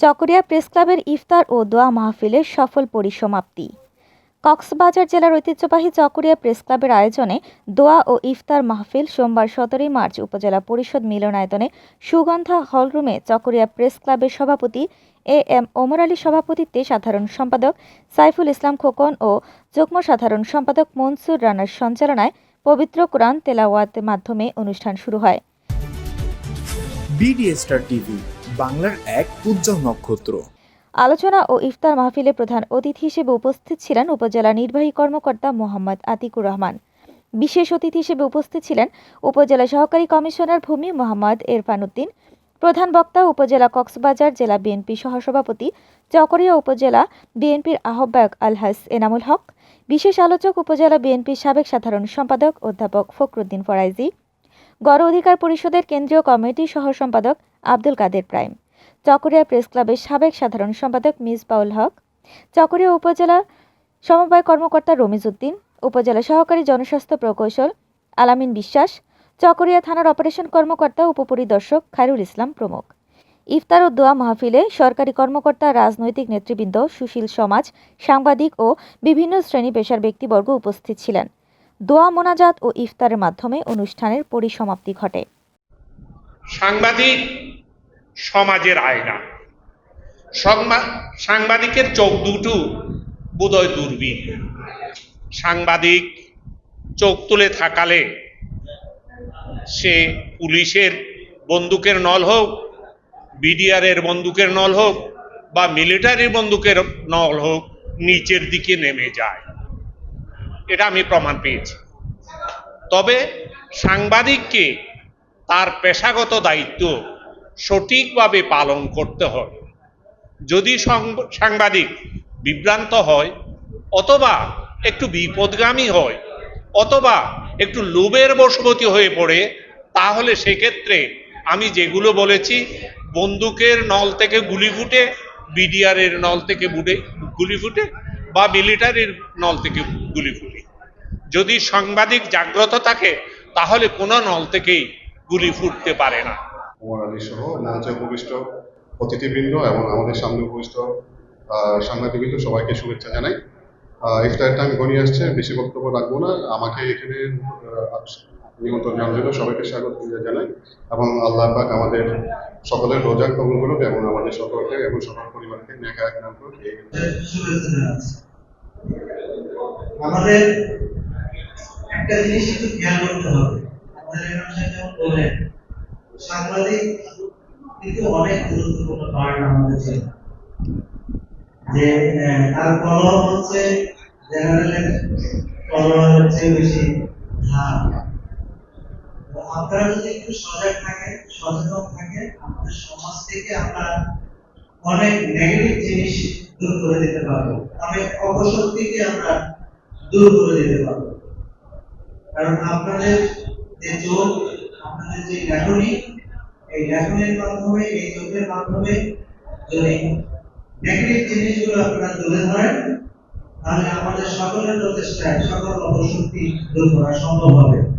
Chakaria press ক্লাবের ইফতার ও দোয়া মাহফিলের সফল পরিসমাপ্তি। কক্সবাজার জেলার ঐতিহ্যবাহী চকরিয়া প্রেস ক্লাবের আয়োজনে দোয়া ও ইফতার মাহফিল সোমবার সতেরোই মার্চ উপজেলা পরিষদ মিলনায়তনে সুগন্ধা হলরুমে চকরিয়া প্রেস ক্লাবের সভাপতি এ এম ওমর আলী সভাপতিত্বে সাধারণ সম্পাদক সাইফুল ইসলাম খোকন ও যুগ্ম সাধারণ সম্পাদক মনসুর রানার সঞ্চালনায় পবিত্র কোরআন তেলাওয়াতের মাধ্যমে অনুষ্ঠান শুরু হয়। বাংলার এক উজ্জ্বল নক্ষত্র। আলোচনা ও ইফতার মাহফিলে প্রধান অতিথি হিসেবে উপস্থিত ছিলেন উপজেলা নির্বাহী কর্মকর্তা মোহাম্মদ আতিকুর রহমান। বিশেষ অতিথি হিসেবে উপস্থিত ছিলেন উপজেলা সহকারী কমিশনার ভূমি মোহাম্মদ এরফান উদ্দিন প্রধান বক্তা উপজেলা কক্সবাজার জেলা বিএনপি সহসভাপতি চকরিয়া উপজেলা বিএনপির আহ্বায়ক আলহাস এনামুল হক, বিশেষ আলোচক উপজেলা বিএনপির সাবেক সাধারণ সম্পাদক অধ্যাপক ফখরুদ্দিন ফরাইজি গণ অধিকার পরিষদের কেন্দ্রীয় কমিটির সহ সম্পাদক আব্দুল কাদের প্রাইম। চকরিয়া প্রেস ক্লাবের সাবেক সাধারণ সম্পাদক মিসবাউল হক। চকরিয়া উপজেলা সমবায় কর্মকর্তা রমিজ উদ্দিন। উপজেলা সহকারী জনস্বাস্থ্য প্রকৌশল আলামিন বিশ্বাস। চকরিয়া থানার অপারেশন কর্মকর্তা উপপরিদর্শক খায়রুল ইসলাম প্রমুখ। ইফতার ও দোয়া মাহফিলে সরকারি কর্মকর্তা, রাজনৈতিক নেতৃবৃন্দ, সুশীল সমাজ, সাংবাদিক ও বিভিন্ন শ্রেণি পেশার ব্যক্তিবর্গ উপস্থিত ছিলেন। দোয়া, মোনাজাত ও ইফতারের মাধ্যমে অনুষ্ঠানের পরিসমাপ্তি ঘটে। সাংবাদিক সমাজের আয়না। সংবা- সাংবাদিকের চোখ দুটো বোধহয় দূরবীন। সাংবাদিক চোখ তুলে থাকালে সে পুলিশের বন্দুকের নল হোক, বিডিআরের বন্দুকের নল হোক বা মিলিটারির বন্দুকের নল হোক, নিচের দিকে নেমে যায়। এটা আমি প্রমাণ পেয়েছি। তবে সাংবাদিককে তার পেশাগত দায়িত্ব সঠিকভাবে পালন করতে হবে। যদি সাংবাদিক বিভ্রান্ত হয়, অথবা একটু বিপদগামী হয়, অথবা একটু লোভের বশবতী হয়ে পড়ে, তাহলে সেক্ষেত্রে আমি যেগুলো বলেছি, বন্দুকের নল থেকে গুলি ফুটে, বিডিআরের নল থেকে গুলি ফুটে বা মিলিটারির নল থেকে গুলি ফুলি যদি সাংবাদিক জাগ্রত থাকে, তাহলে কোনো নল থেকেই গুলি ফুটতে পারে না। ওমর আলী সহ মঞ্চে উপবিষ্ট অতিথিবৃন্দ এবং আমাদের সামনে উপবিষ্ট সাংবাদিকবৃন্দ, সবাইকে শুভেচ্ছা জানাই। ইফতারের টাইম ঘনিয়ে আসছে, বেশি বক্তব্য রাখব না। আমাকে এখানে নিমন্ত্রণ জানানোর জন্য সবাইকে স্বাগত জানাই এবং আল্লাহ পাক আমাদের সকলের রোজা কবুল করুক এবং আমাদের সকলকে এবং সকল পরিবারকে নেকা এক নাম করুক। আমাদের একটা জিনিস একটু খেয়াল করতে হবে। আমাদের ইমাম সাহেব যেমন বললেন, সাংবাদিক কিন্তু অনেক গুরুত্বপূর্ণ পার্ট আমাদের জন্য। যে তার কলম হচ্ছে জেনারেলের কলমের চেয়ে বেশি ধার। আপনারা যদি একটু সজাগ থাকেন, সচেতন থাকেন, আমাদের সমাজ থেকে আমরা অনেক নেগেটিভ জিনিস দূর করে দিতে পারব। অনেক অপশক্তিকে আমরা দূর করে দিতে পারব। কারণ আপনাদের যে চোখ আপনাদের যে লেখনী এই লেখনের মাধ্যমে, এই চোখের মাধ্যমে যদি নেগেটিভ জিনিসগুলো আপনারা তুলে ধরেন, তাহলে আমাদের সকলের প্রচেষ্টায়, সকল অপশক্তি দূর করা সম্ভব হবে।